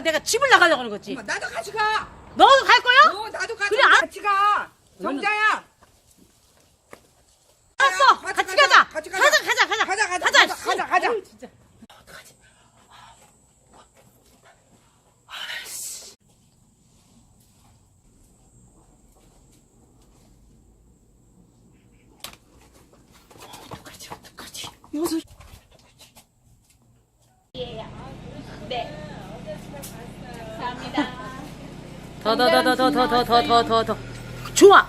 내가 집을 나가려고 하는 거지. 엄마, 나도 같이 가. 너도 갈 거야? 어, 나도 같이 그래, 가. 안- 같이 가. 정자야. 알았어. 같이 같이 가자. 가자. 같이 가자, 가자. 가자, 가자. 가자, 가자, 가자. 가자, 가자, 가자. 어우, 진짜. 어떡하지, 어떡하지. 무슨. 더, 더, 더, 더, 더, 더, 더, 더, 더, 더, 더. 좋아.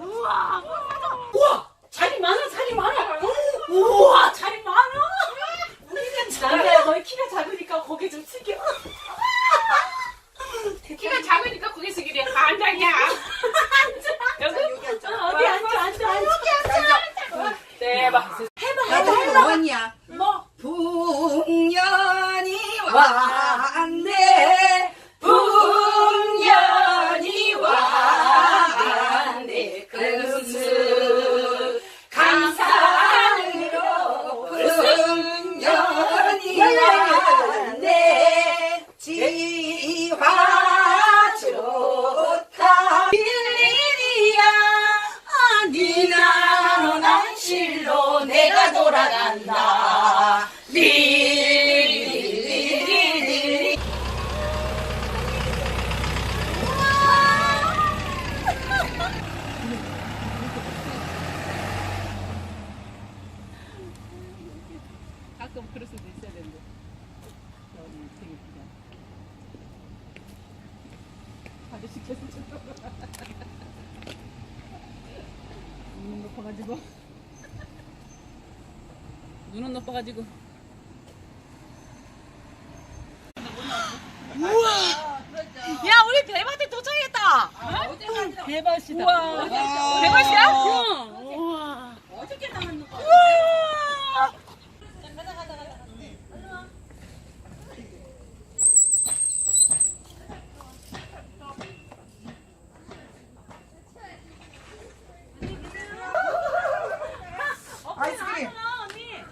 우와! 자리 많아, 자리 많아! 우와! 자리 많아! 남자야, 너희 키가 작으니까 고개 좀 숙여. 키가 작으니까 거기 쓰기래 반장이야. 여기? 어, 어디 앉아, 앉아, 앉아. 대박. 나도 원이야. 뭐? 풍년이 왔네. 풍년이 왔네. 그스 감사로 풍년이 왔네. 지화 좋다. 빌리리야. 니나로 난 실로 내가 돌아간다. 리리리리리. 가끔 그럴 수도 있어야 되는데. 너는 되게 그냥. 아저씨 계속 좀. 눈은 높아가지고. 눈은 높아가지고. 야, 우리 배밭에 도착했다! 대박이다. 우와! 대박이야? 우와! 어저께 나왔는 거. 우와! 아이스크림. 아, 언니.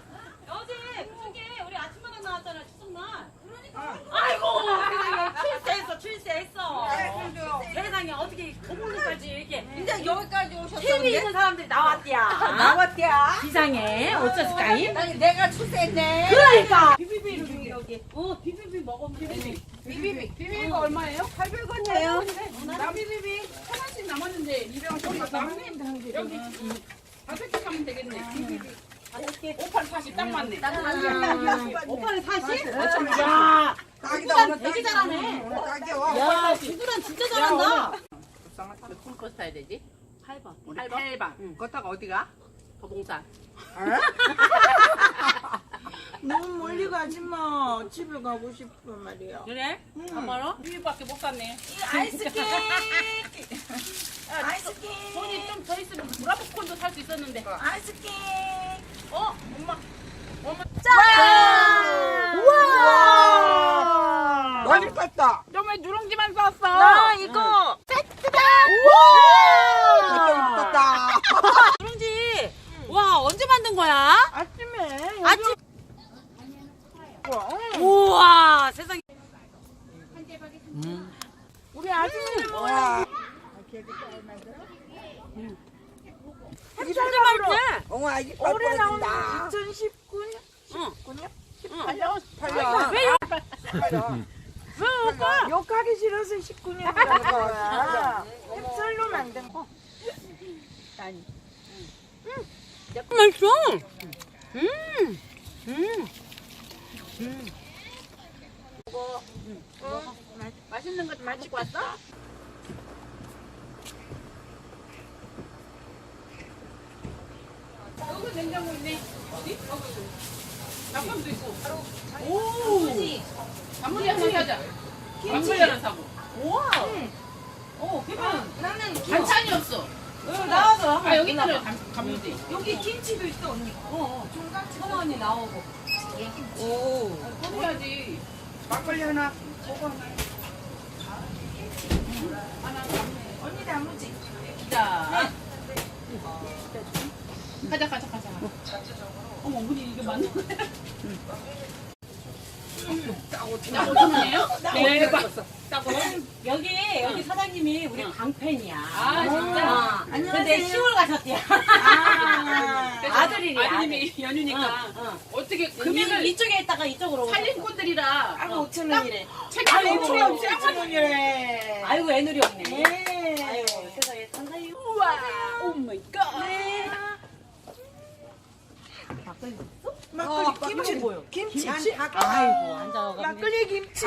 어제 그저께 우리 아침마당 나왔잖아, 추석날. 아이고, 세상에 출세했어, 출세했어. 세상에 어떻게 거물로까지 이렇게 이제 여기까지 TV 오셨었는데? 있는 사람들이 나왔디야. 나왔대야. 어쩌을까이? 아니, 내가 출세했네. 그러니까. 비비비 여기. 어, 비비비 먹으면 되네. 비비 비. 비비가 얼마예요? 800원이에요. 나 비비비 하나씩 남았는데 200원 거기 남았는데 여기 다섯 개 사면 되겠네. 비비비. 오판 40 딱 맞네. 오빠는 사실? 야. 야, 딱이다, 두부란 오늘 되게 딱이다. 잘하네. 딱이야. 야, 두부란 진짜 잘한다. 몇번 버스 타야 되지? 8번. 우리 8번. 걷다가 어디가? 도봉산. 너무 멀리 가지 마. 집에 가고 싶어 말이야. 그래? 한 번로? 비비밖에 못 갔네. 아이스케이크. 돈이 좀 더 있으면 브라보콘도 살 수 있었는데. 아이스케이크. 어? 엄마. 짠! 우와. 많이 탔다. 너왜 누룽지만 쌌어? 나 이거 세트다. 그때 우와. 탔다. 누룽지. 와, 만든 거야? 아침에. 아침. 우와. 우와, 세상에. 우리 아침에. 와. 언제 만든? 엉아, 이게 올해 나온 다 2019년. 응. 19년? 18년. 팔려. 왜 오빠? 욕하기 싫어서 19년 된 거야. 햇살로 만든 거. 아니. 맛있어. 음. 음. 음. 응. 맛있어. 맛있는 거다 먹고 왔어? 여기 냉장고 있네. 어디? 여기. 닭감도 있고. 오. 단무지 하나 사자. 단무지 하나 사고. 우와. 어, 그러면 나는 반찬이 없어. 아 여기 있잖아요. 단- 단무지. 여기 김치도 있어 언니. 어, 어. 성아 언니 나오고. 오. 꺼내야지. 막걸리 하나. 언니 나무지. 자. 가자 가자 가자. 어머 우리 이게 맞는 거야? 짜고 5천 원이에요? 네. 짜고. 여기 여기 사장님이 우리 강팬이야. 아 진짜. 어. 근데 10월 가셨대요. 아, 아들이래. 아드님이 연유니까 어, 어. 어떻게 금액을 금액을 이쪽에 있다가 이쪽으로 오셨어. 살림꾼들이라 아고 5천 원이래. 책임 아이고. 없이 없이 5천 원이래. 아이고 애누리 없네. 네. 아이고 세상에 감사해요. 우와 오 마이 갓. 막걸리 막걸리 김치 뭐요? 김치. 아이고 앉아가. 막걸리 김치.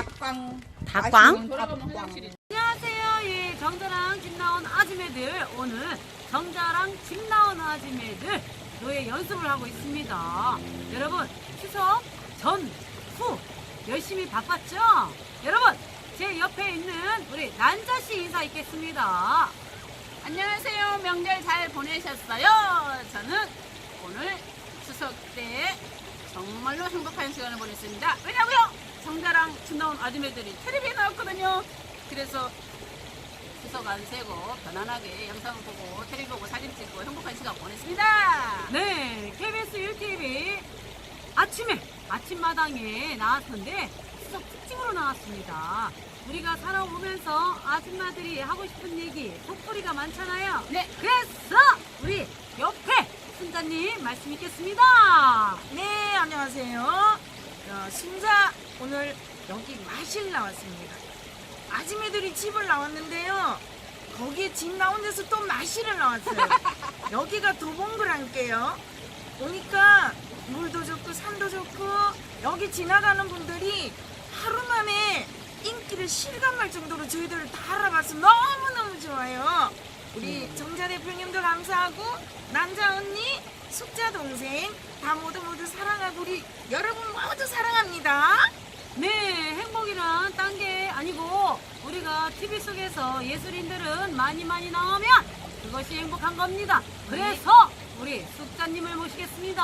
닭빵. 화장실이. 안녕하세요. 예, 정자랑 집 나온 아줌매들. 오늘 정자랑 집 나온 아줌매들 노예 연습을 하고 있습니다. 여러분, 추석 전, 후 열심히 바빴죠? 여러분, 제 옆에 있는 우리 난자 씨 인사 있겠습니다. 안녕하세요. 명절 잘 보내셨어요? 저는 오늘 추석 때 정말로 행복한 시간을 보냈습니다. 왜냐고요? 정자랑 집 나온 아줌매들이 텔레비에 나왔거든요. 그래서 추석 안 세고 편안하게 영상 보고 텔레비 보고 사진 찍고 행복한 시간 보냈습니다. 네, KBS 1TV 아침에 아침마당에 나왔는데 추석 특집으로 나왔습니다. 우리가 살아오면서 아줌마들이 하고 싶은 얘기, 속풀이가 많잖아요. 네. 그래서 우리 옆에 순자님 말씀 있겠습니다. 네, 안녕하세요. 어, 신자 오늘 여기 마실 나왔습니다. 아줌매들이 집을 나왔는데요. 거기에 집 나온 데서 또 마실을 나왔어요. 여기가 도봉구랑께요. 보니까 물도 좋고 산도 좋고 여기 지나가는 분들이 하루 만에 인기를 실감할 정도로 저희들을 다 알아봐서 너무너무 좋아요. 정자 대표님도 감사하고 난자 언니, 숙자 동생 다 모두 모두 사랑하고 우리 여러분 모두 사랑합니다. 네, 행복이란 딴게 아니고 우리가 TV 속에서 예술인들은 많이 많이 나오면 그것이 행복한 겁니다. 그래서 우리 숙자님을 모시겠습니다.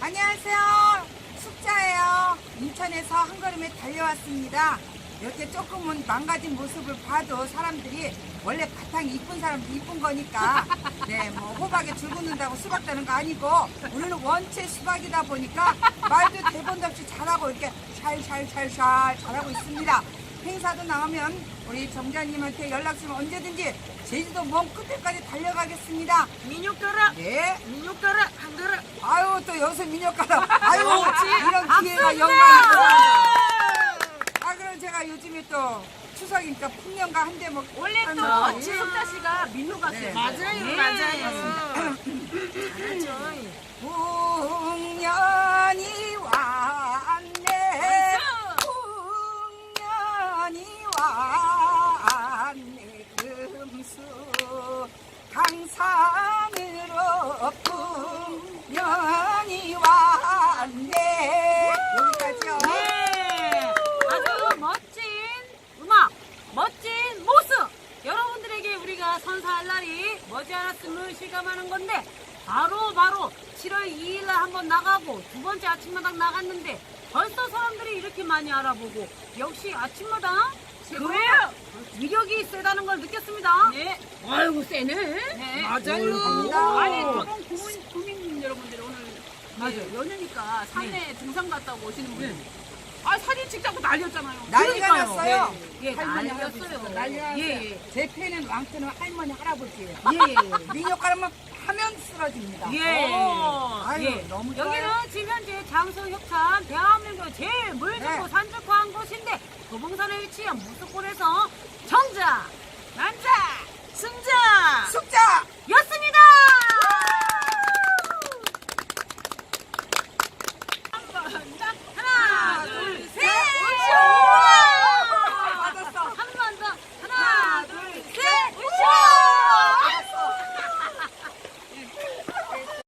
안녕하세요. 숙자예요. 인천에서 한 걸음에 달려왔습니다. 이렇게 조금은 망가진 모습을 봐도 사람들이 원래 바탕이 이쁜 사람도 이쁜 거니까 네, 뭐 호박에 줄 긋는다고 수박 따는 거 아니고 우리는 원체 수박이다 보니까 말도 대본도 없이 잘하고 이렇게 샬샬샬샬 잘하고 있습니다. 행사도 나오면 우리 정자님한테 연락 주면 언제든지 제주도 먼 끝에까지 달려가겠습니다. 민요 가라, 네. 민요 가라, 한 가라. 아유 또 여기서 민혁가라 아유. 이런 기회가 영광이다 아 요즘에 또 추석이니까 풍년가 한 대 먹고 원래 또 하는 지 숙자 씨가 민요 같아요. 네. 맞아요, 네. 맞아요. 잘하죠. 풍년이 왔네 풍년이 왔네 금수 강산으로 머지않았음을 실감하는 건데 바로 바로 7월 2일 날 한번 나가고 두 번째 아침마당 나갔는데 벌써 사람들이 이렇게 많이 알아보고 역시 아침마당 최고예요. 위력이 세다는 걸 느꼈습니다. 네. 아이고 세네. 네. 맞아요. 아니 도봉 구민, 구민 여러분들이 오늘 맞아요. 연휴니까 산에 등산 갔다 고 오시는 분들. 아 사진 찍자고 난리였잖아요. 난리가 그러니까요. 났어요. 예, 할머니, 난리였어요. 할아버지 난리가 났어요. 예, 예. 제 팬은 왕팬은 할머니 할아버지예요. 예, 예. 민혁가라면 하면 쓰러집니다. 예. 오, 아유, 예. 너무 좋아요. 여기는 지금 현재 장수 협찬 대한민국 제일 물 좋고 네. 산 좋고 한 곳인데 도봉산에 위치한 무수골에서 정자! 였어!